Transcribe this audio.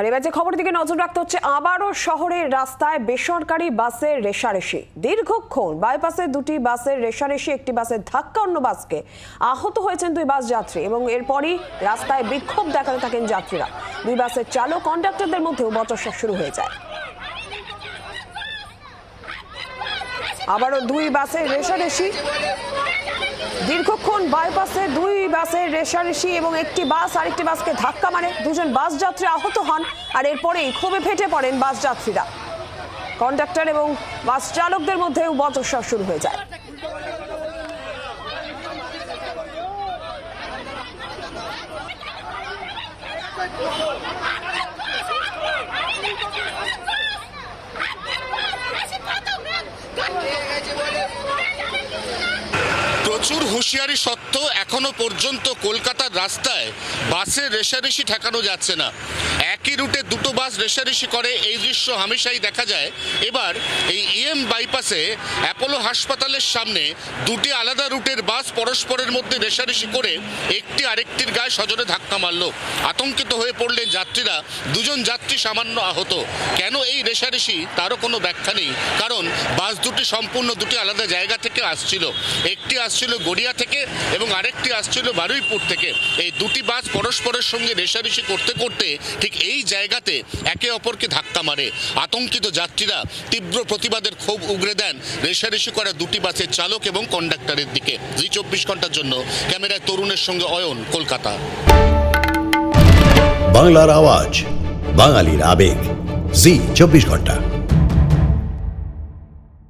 আর এবার যে খবরের দিকে নজর রাখতে হচ্ছে, আবারও শহরের রাস্তায় বেসরকারি বাসের রেশারেশি। দীর্ঘক্ষণ বাইপাসে দুটি বাসের রেশারেশি, একটি বাসের ধাক্কা, অন্য বাসকে আহত হয়েছেন দুই বাস যাত্রী এবং এরপরই রাস্তায় বিক্ষোভ দেখাতে থাকেন যাত্রীরা। দুই বাসের চালক, কন্ডাক্টরদের মধ্যেও বচসা শুরু হয়ে যায়। আবারও দুই বাসের রেশারেশি। দীর্ঘক্ষণ বাইপাসে দুই বাসের রেশারেশি এবং একটি বাস আরেকটি বাসকে ধাক্কা মারে। দুজন বাস যাত্রী আহত হন আর এরপরেই ক্ষোভে ফেটে পড়েন বাস যাত্রীরা। কন্ডাক্টর এবং বাস চালকদের মধ্যে বচসা শুরু হয়ে যায়। প্রচুর হুঁশিয়ারি সত্ত্বেও এখনও পর্যন্ত কলকাতার রাস্তায় বাসের রেশারেশি ঠেকানো যাচ্ছে না। একই রুটে দুটো বাস রেশারেশি করে, এই দৃশ্য হামেশাই দেখা যায়। এবার এই ইএম বাইপাসে অ্যাপোলো হাসপাতালের সামনে দুটি আলাদা রুটের বাস পরস্পরের মধ্যে রেশারেশি করে একটি আরেকটির গায়ে সজোরে ধাক্কা মারল। আতঙ্কিত হয়ে পড়লেন যাত্রীরা। দুজন যাত্রী সামান্য আহত। কেন এই রেশারেশি? তারও কোনো ব্যাখ্যা নেই। কারণ বাস দুটি সম্পূর্ণ দুটি আলাদা জায়গা থেকে আসছিল। একটি আসছিল গড়িয়া থেকে এবং আরেকটি আসছিল বারুইপুর থেকে। এই দুটি বাস পরস্পরের সঙ্গে রেশারেশি করতে করতে ঠিক এই জায়গাতে একে অপরকে ধাক্কা মারে। আতঙ্কিত যাত্রীরা তীব্র প্রতিবাদের ক্ষোভ উগরে দেন রেশারেশি করা দুটি বাসের চালক এবং কন্ডাক্টরের দিকে। জি চব্বিশ ঘণ্টার জন্য ক্যামেরায় তরুণের সঙ্গে অয়ন, কলকাতা। বাংলার আওয়াজ, বাঙালির আবেগ। জি চব্বিশ ঘণ্টা।